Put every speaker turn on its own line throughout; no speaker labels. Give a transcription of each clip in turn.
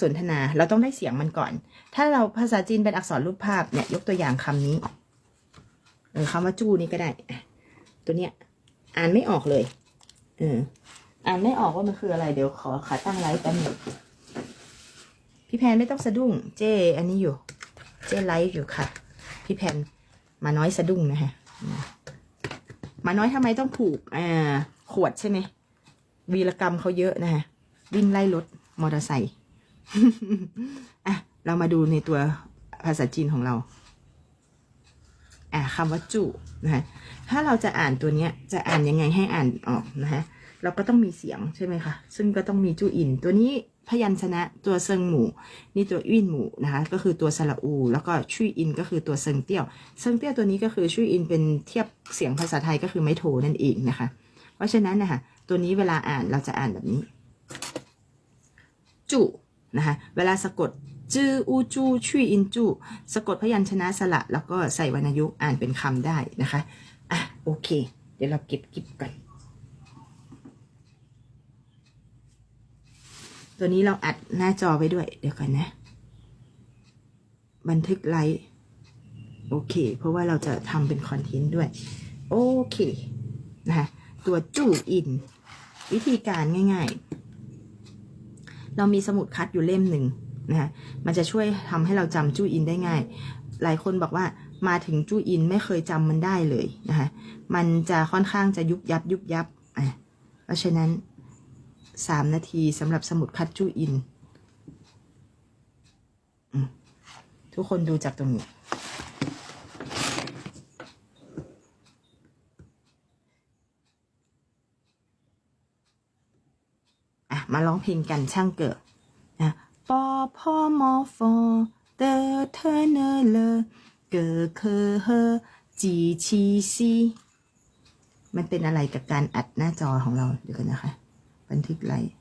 สนทนา เราต้องได้เสียงมันก่อน ถ้าเราภาษาจีนเป็นอักษรรูปภาพเนี่ยยกตัวอย่างคำนี้เออคำว่าจู้นี่ก็ได้ตัวเนี้ย อ่านไม่ออกเลยเอออ่านไม่ออกว่ามันคืออะไรเดี๋ยวขอขาตั้งไลฟ์แป๊บนึงพี่แพนไม่ต้องสะดุ้ง เจ อันนี้อยู่ เจไลฟ์อยู่ค่ะ พี่แพนมาน้อยสะดุ้งนะฮะมาน้อยทำไมต้องผูกอ่าขวดใช่ไหมวีรกรรมเขาเยอะนะฮะวิ่งไล่รถมอเตอร์ไซค์ อะ เรามาดูในตัวภาษาจีนของเรา อะคำว่าจุนะฮะถ้าเราจะอ่านตัวเนี้ย จะอ่านยังไงให้อ่านออกนะฮะ เราก็ต้องมีเสียงใช่ไหมคะ ซึ่งก็ต้องมีจูอิน ตัวนี้พยัญชนะตัวเซิงหมู่นี่ตัวอินหมู่นะคะก็คือตัวสระอู แล้วก็ชุยอินก็คือตัวเซิงเตี้ยวเซิงเตี้ยวตัวนี้ก็คือชุยอินเป็นเทียบเสียงภาษาไทยก็คือไม้โทนั่นเองนะคะ เพราะฉะนั้นนะคะตัวนี้เวลาอ่านเราจะอ่านแบบนี้ จุ นะคะเวลาสะกดจื้ออูจูชุยอินจูสะกดพยัญชนะสระแล้วก็ใส่วรรณยุกต์อ่านเป็นคำได้นะคะอะโอเค เดี๋ยวเราเก็บกิบก่อน ตัวนี้เราอัดหน้าจอไว้ด้วย เดี๋ยวก่อนนะ บันทึกไลฟ์โอเค เพราะว่าเราจะทำเป็นคอนเทนต์ด้วย โอเคนะคะตัวจูอิน วิธีการง่าย ๆ เรามีสมุดคัดอยู่เล่มหนึ่งนะคะมันจะช่วยทำให้เราจำจู้อินได้ง่าย หลายคนบอกว่ามาถึงจู้อินไม่เคยจำมันได้เลยนะคะมันจะค่อนข้างจะยุบยับยุบยับอะเพราะฉะนั้นสามนาทีสำหรับสมุดคัดจู้อิน ทุกคนดูจากตรงนี้ มาร้องเพลงกันช่างเกิดนะปอพ่อมอฟอเตอเธอเนอเลเกอเคอเฮจีชีซีมันเป็นอะไรกับการอัดหน้าจอของเราเดี๋ยวกันนะคะ บันทึกไลฟ์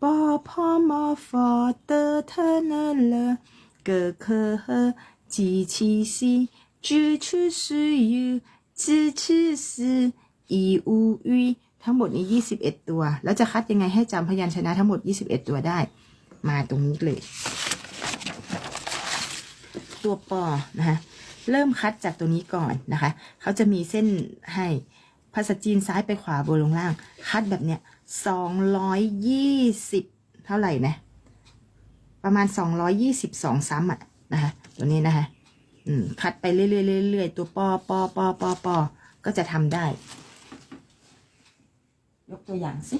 ปอพ่อมอฟอเตอเธอเนอเลเกอเคอเฮจีชีซีจื้อชื่อซื่อยูจื้อชื่อซื่ออีอูอุย ทั้งหมดนี้ 21 ตัว แล้วจะคัดยังไงให้จำพยัญชนะทั้งหมด 21 ตัวได้ มาตรงนี้เลย ตัวปอนะคะเริ่มคัดจากตัวนี้ก่อนนะคะ เขาจะมีเส้นให้ภาษาจีนซ้ายไปขวาบนลงล่าง คัดแบบเนี้ย220เท่าไหร่นะ ประมาณ222ซ้ำอะนะคะ ตัวนี้นะคะ อืม คัดไปเรื่อยๆเรื่อยๆตัวปอปอปอปอปอก็จะทำได้ ยกตัวอย่างสิ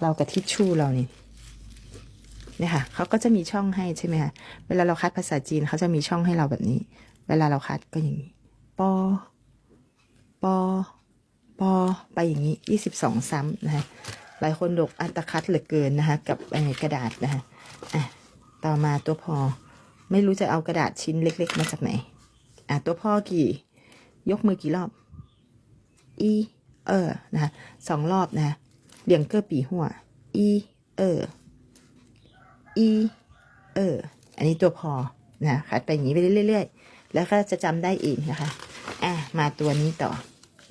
เรากับทิชชู่เรานี่เนี่ยค่ะเขาก็จะมีช่องให้ใช่ไหมคะเวลาเราคัดภาษาจีนเขาจะมีช่องให้เราแบบนี้ เวลาเราคัดก็อย่างนี้ปอปอปอไปอย่างนี้ยี่สิบสองซ้ำนะคะหลายคนดกอัตคัดเหลือเกินนะคะกับกระดาษนะคะอะต่อมาตัวพอไม่รู้จะเอากระดาษชิ้นเล็ก ๆ มาจากไหนอะตัวพ่อกี่ ยกมือกี่รอบ อี เออ นะคะสองรอบนะคะเลี่ยงเกอร์ปีหัว อี เออ อี เออ อันนี้ตัวพอ นะคัดไปอย่างนี้ไปเรื่อยๆ แล้วก็จะจำได้เองนะคะ อะ มาตัวนี้ต่อ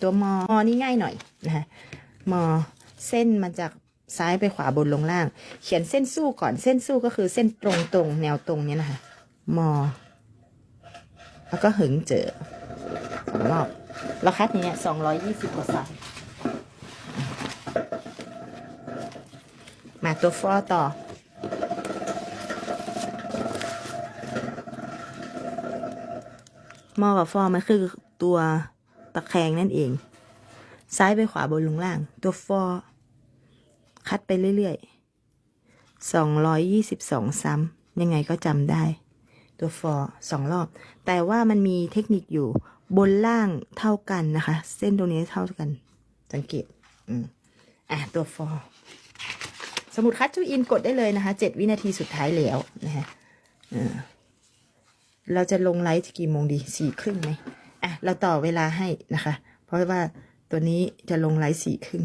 ตัวมอ มอนี่ง่ายหน่อยนะคะมอ เส้นมาจากซ้ายไปขวาบนลงล่าง เขียนเส้นสู้ก่อน เส้นสู้ก็คือเส้นตรงตรงๆแนวตรงเนี้ยนะคะ มอ แล้วก็หึงเจอ สองรอบเราคัดอย่างเนี้ยสองร้อยยี่สิบกว่าสายมาตัวฟอต่อมอกับฟอมันคือตัวตะแคงนั่นเอง ซ้ายไปขวาบนลงล่าง ตัวฟอคัดไปเรื่อยๆสองร้อยยี่สิบสองซ้ำยังไงก็จำได้ ตัวฟอสองรอบ แต่ว่ามันมีเทคนิคอยู่บนล่างเท่ากันนะคะ เส้นตรงนี้เท่ากัน สังเกตอืมอะตัวฟอสมุดคัดจูอินกดได้เลยนะคะเจ็ดวินาทีสุดท้ายแล้วนะคะเราจะลงไลฟ์กี่โมงดีสี่ครึ่งไหมอะ เราต่อเวลาให้นะคะ เพราะว่าตัวนี้จะลงไลฟ์สี่ครึ่ง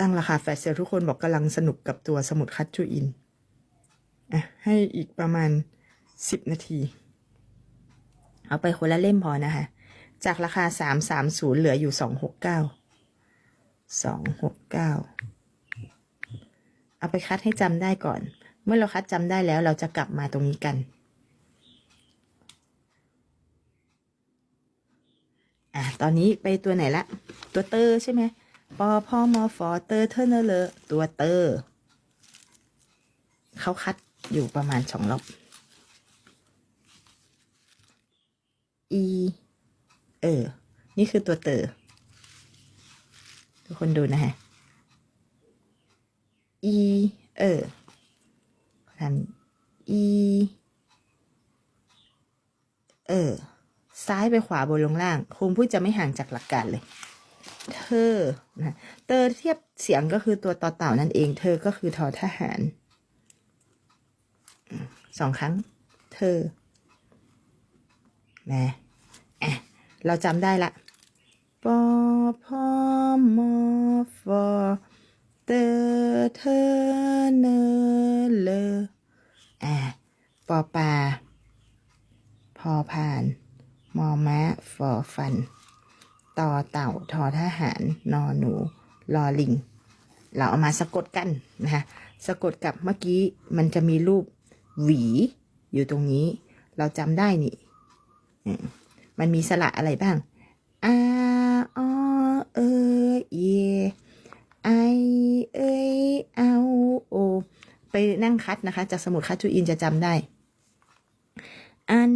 ตั้งราคาแฟชเซลทุกคนบอกกำลังสนุกกับตัวสมุดคัดจูอิน อะให้อีกประมาณสิบนาที เอาไปคนละเล่มพอนะคะ จากราคาสามสามศูนย์เหลืออยู่สองหกเก้าสองหกเก้าเอาไปคัดให้จำได้ก่อน เมื่อเราคัดจำได้แล้วเราจะกลับมาตรงนี้กันอะตอนนี้ไปตัวไหนละ ตัวเตอร์ใช่ไหมปอพอมอฟอเตอร์เทอร์เนอร์เลตัวเตอร์เขาคัด อยู่ประมาณสองรอบ e เออ นี่คือตัวเตอทุกคนดูนะฮะ e เออทำ e เออ ซ้ายไปขวาบนลงล่างคงพูดจะไม่ห่างจากหลักการเลย เธอนะเตอเทียบเสียงก็คือตัวต่อเต่านั่นเอง เธอก็คือทอทหาร สองครั้ง เธอนะอะเราจำได้ละปอพอมอฟอเตอเธอเนอเลออะปอปาพอพาน มอม้าฟอฟัน ต่อเต่าทอทหาร นอหนู ลอลิง เราเอามาสะกดกันนะคะสะกดกับเมื่อกี้มันจะมีรูป หวี อยู่ตรงนี้ เราจำได้นี่มันมีสระอะไรบ้างอาออเอเยไอเอยเอาโอ ไปนั่งคัดนะคะ จากสมุดคัดจูอินจะจำได้ อัน